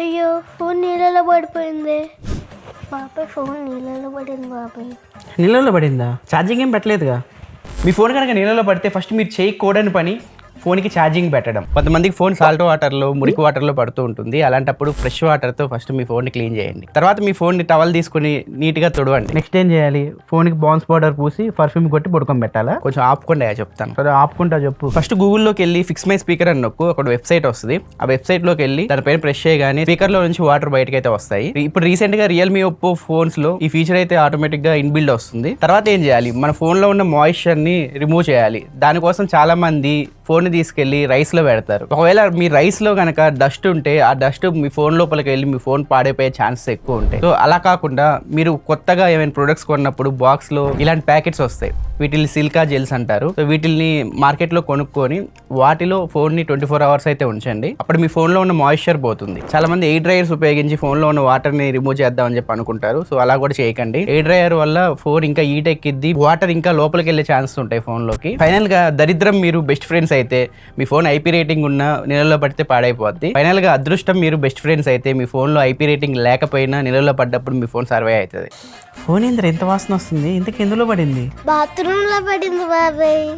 అయ్యో ఫోన్ నీళ్ళలో పడిపోయింది. బాబాయ్ ఫోన్ నీళ్ళలో పడింది బాబాయ్. నీళ్ళలో పడిందా? ఛార్జింగ్ ఏం పెట్టలేదుగా? మీ ఫోన్ కనుక నీళ్ళలో పడితే ఫస్ట్ మీరు చేయకూడని పని ఫోన్కి ఛార్జింగ్ పెట్టడం. కొంతమందికి ఫోన్ సాల్ట్ వాటర్లో మురికి వాటర్లో పడుతూ ఉంటుంది. అలాంటప్పుడు ఫ్రెష్ వాటర్తో ఫస్ట్ మీ ఫోన్ని క్లీన్ చేయండి. తర్వాత మీ ఫోన్ని టవల్ తీసుకుని నీట్గా తుడవండి. నెక్స్ట్ ఏం చేయాలి? ఫోన్కి బాన్స్ పౌడర్ పూసి పర్ఫ్యూమ్ కొట్టి బుడకం పెట్టాలా? కొంచెం ఆపుకుండా చెప్తాను. సరే ఆపుకుంటా చెప్పు. ఫస్ట్ గూగుల్లోకి వెళ్ళి ఫిక్స్ మై స్పీకర్ అని నొక్కు ఒక వెబ్సైట్ వస్తుంది. ఆ వెబ్సైట్లోకి వెళ్ళి దానిపైన ప్రెస్ చేయగానే స్పీకర్లో నుంచి వాటర్ బయటకు అయితే వస్తాయి. ఇప్పుడు రీసెంట్గా రియల్మీ ఒప్పో ఫోన్స్లో ఈ ఫీచర్ అయితే ఆటోమేటిక్గా ఇన్బిల్డ్ వస్తుంది. తర్వాత ఏం చేయాలి? మన ఫోన్లో ఉన్న మాయిశ్చర్ని రిమూవ్ చేయాలి. దానికోసం చాలా మంది ఫోన్ తీసుకెళ్ళి తీసుకెళ్ళి రైస్లో పెడతారు. ఒకవేళ మీ రైస్లో కనుక డస్ట్ ఉంటే ఆ డస్ట్ మీ ఫోన్ లోపలికి వెళ్ళి మీ ఫోన్ పాడైపోయే ఛాన్సెస్ ఎక్కువ ఉంటాయి. సో అలా కాకుండా మీరు కొత్తగా ఏమైనా ప్రొడక్ట్స్ కొన్నప్పుడు బాక్స్లో ఇలాంటి ప్యాకెట్స్ వస్తాయి. వీటిని సిల్కా జెల్స్ అంటారు. సో వీటిని మార్కెట్లో కొనుక్కొని వాటిలో ఫోన్ని ట్వంటీ ఫోర్ అవర్స్ అయితే ఉంచండి. అప్పుడు మీ ఫోన్లో ఉన్న మాయిశ్చర్ పోతుంది. చాలా మంది ఎయిర్ డ్రైయర్స్ ఉపయోగించి ఫోన్లో ఉన్న వాటర్ని రిమూవ్ రిమూవ్ చేద్దామని చెప్పి అనుకుంటారు. సో అలా కూడా చేయకండి. ఎయిర్ డ్రైయర్ వల్ల ఫోన్ ఇంకా హీట్ ఎక్కిద్ది. వాటర్ ఇంకా లోపలికి వెళ్ళే ఛాన్సెస్ ఉంటాయి ఫోన్లోకి ఫైనల్గా దరిద్రం మీరు బెస్ట్ ఫ్రెండ్స్ అయితే మీ ఫోన్ ఐపీ రేటింగ్ ఉన్న నీళ్ళలో పడితే పాడైపోద్ది. ఫైనల్గా అదృష్టం మీరు బెస్ట్ ఫ్రెండ్స్ అయితే మీ ఫోన్లో ఐపీ రేటింగ్ లేకపోయినా నీళ్ళలో పడ్డప్పుడు మీ ఫోన్ సర్వే అవుతుంది. ఫోన్ ఏంద్ర ఎంత వాసన వస్తుంది? ఇంతకు ఎందులో పడింది? బాత్రూంలో పడింది బాబాయ్.